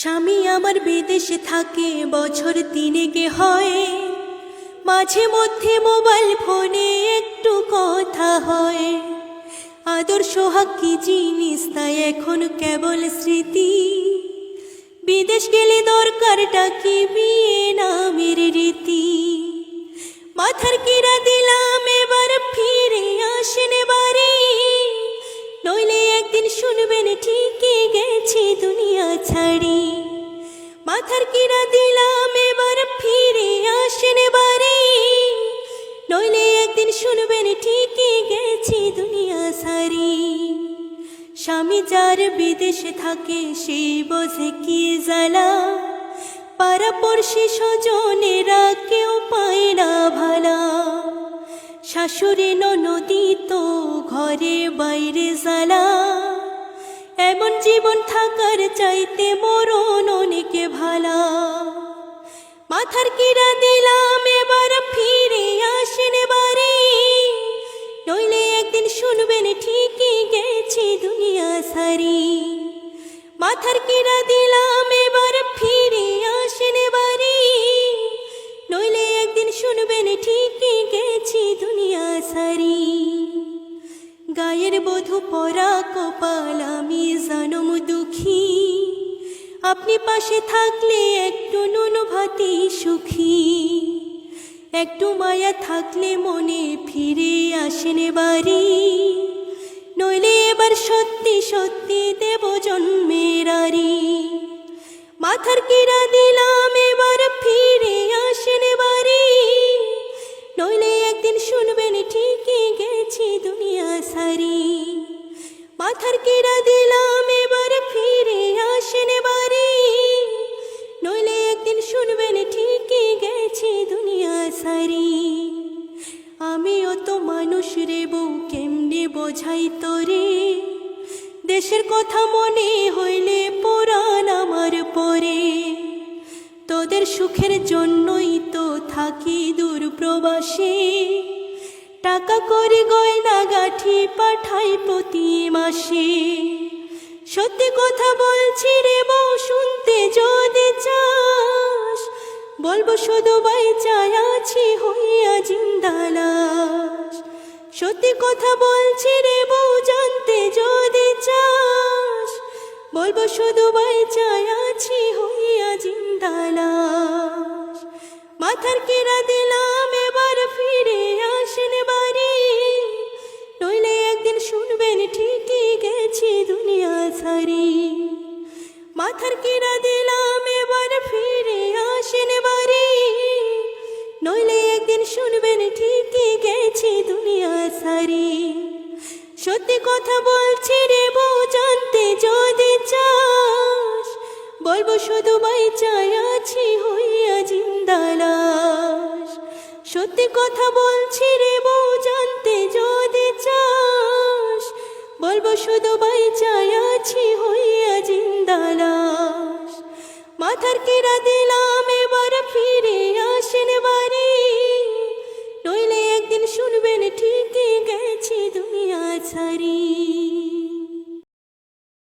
স্বামী আমার বিদেশে থাকে, বছর তিনেকে হয়। মাঝে মধ্যে মোবাইল ফোনে একটু কথা হয়। আদর সোহাগ কি জিনিস তাই এখন কেবল স্মৃতি। বিদেশ গেলে দরকারটা কি বিয়ে নামের রীতি? মাথার মাথার কিরা দিলাম, এবার ফিরে আসেন বাড়ি নইলে একদিন শুনবেন, ঠিকই গেছি দুনিয়া সারি। স্বামী যার বিদেশে থাকে সেই বোঝে কি জ্বালা। পাড়াপড়শি স্বজনেরা কেউ পায় না ভালা। শাশুড়ি নদী তো ঘরে বাইরে জ্বালা। জীবন থাকার চাইতে মরণ অনেকে ভালা। মাথার কিরা দিলাম, এবার ফিরে আসেন বাড়ি নইলে একদিন শুনবেন, ঠিকই গেছি দুনিয়া সারি। মাথার কিরা দিলাম, এবার ফিরে আসেন বাড়ি নইলে একদিন শুনবেন, ঠিকই গেছি দুনিয়া সারি। গায়ের বধু পরা কপাল, আমি জানম দুঃখী আপনি পাশে থাকলে একটু নুন ভাতি সুখী। একটু মায়া থাকলে মনে ফিরে আসেন বাড়ি। নইলে এবার সত্যি সত্যি দেব জন্মের আরি মাথার কিরা দিলাম এবার ফিরে আসেন বাড়ি। নইলে একদিন দুনিয়া সারি। মাথার কিরা দিলাম, এবার ফিরে আসেন বাড়ি নইলে একদিন শুনবেন, ঠিকই গেছি দুনিয়া সারি। আমিও তো মানুষ রে বউ, কেমনে বোঝাই তোরে? দেশের কথা মনে হইলে পুরাণ আমার পরে। তোদের সুখের জন্যই তো থাকি দূর প্রবাসে। টাকা করে গয়না গাঠি পাঠাই প্রতি মাসে। সত্যি কথা বলছি রে বউ, শুনতে যদি চাস, বলব শুধু বাই চাই, আছি হইয়া জিন্দালাস সত্যি কথা বলছি রে বউ, জানতে যদি চাস, বলব শুধু বাই চাই, আছি হইয়া জিন্দালাস মাথার কিরা দিলাম, এবার ফিরে ঠিকই গেছি দুনিয়া ছাড়ি মাথার কিরা দিলাম, এবার ফিরে আসেন বাড়ি। নইলে একদিন শুনবেন, ঠিকই গেছি দুনিয়া সারি। সত্যি কথা বলছি রে বউ, জানতে যদি চাস, বলব শুধু বাই চাই আছি হইয়া জিন্দালাস সত্যি কথা বলছি রে বউ শুধু বাই চায়াছি হইয়া জিন্দালাস মাথার কিরা দিলাম, এবার ফিরে আসেন বাড়ি। নইলে একদিন শুনবেন, ঠিকই গেছি দুনিয়া ছাড়ি।